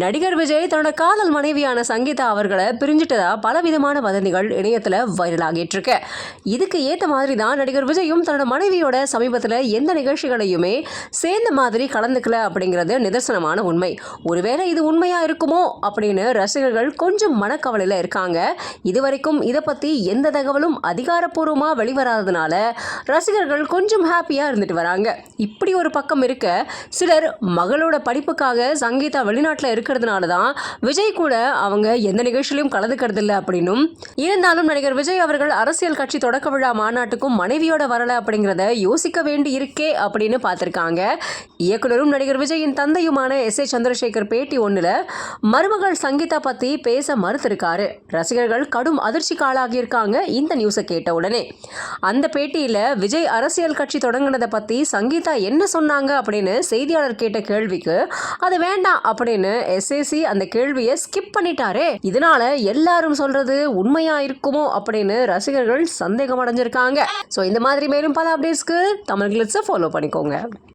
நடிகர் விஜய் தன்னோட காதல் மனைவியான சங்கீதா அவர்களை பிரிஞ்சிட்டதா பலவிதமான வதந்திகள் இணையத்தில் வைரல் ஆகிட்டு இருக்கு இதுக்கு ஏற்ற மாதிரி தான் நடிகர் விஜயும் தன்னோட மனைவியோட சமீபத்தில் எந்த நிகழ்ச்சிகளையுமே சேர்ந்த மாதிரி கலந்துக்கல அப்படிங்கிறது நிதர்சனமான உண்மை. ஒருவேளை இது உண்மையா இருக்குமோ அப்படின்னு ரசிகர்கள் கொஞ்சம் மனக்கவலையில் இருக்காங்க. இதுவரைக்கும் இதை பற்றி எந்த தகவலும் அதிகாரப்பூர்வமாக வெளிவராததுனால ரசிகர்கள் கொஞ்சம் ஹாப்பியாக இருந்துட்டு வராங்க. இப்படி ஒரு பக்கம் இருக்க சிலர் மகளோட படிப்புக்காக சங்கீதா வெளிநாட்டில் இருக்க இருக்கிறதுனால தான் விஜய் கூட அவங்க எந்த நிகழ்ச்சியிலும் கலந்துக்கிறது இல்லை அப்படின்னும். இருந்தாலும் நடிகர் விஜய் அவர்கள் அரசியல் கட்சி தொடக்க விழா மாநாட்டுக்கும் மனைவியோட வரல அப்படிங்கிறத யோசிக்க வேண்டி இருக்கே அப்படின்னு பார்த்துருக்காங்க. இயக்குனரும் நடிகர் விஜயின் தந்தையுமான எஸ் ஏ சந்திரசேகர் பேட்டி ஒன்றில் மருமகள் சங்கீதா பற்றி பேச மறுத்திருக்காரு. ரசிகர்கள் கடும் அதிர்ச்சிக்கு ஆளாகியிருக்காங்க இந்த நியூஸை கேட்ட உடனே. அந்த பேட்டியில் விஜய் அரசியல் கட்சி தொடங்கினதை பற்றி சங்கீதா என்ன சொன்னாங்க அப்படின்னு செய்தியாளர் கேட்ட கேள்விக்கு அது வேண்டாம் அப்படின்னு எஸ்ஏசி அந்த கேள்வியை ஸ்கிப் பண்ணிட்டாரே. இதனால எல்லாரும் சொல்றது உண்மையா இருக்குமோ அப்படின்னு ரசிகர்கள் சந்தேகம் அடைஞ்சிருக்காங்க. ஸோ இந்த மாதிரி மேலும் பல அப்டேட்ஸ்க்கு தமிழ் கிளிட்ஸை ஃபாலோ பண்ணிக்கோங்க.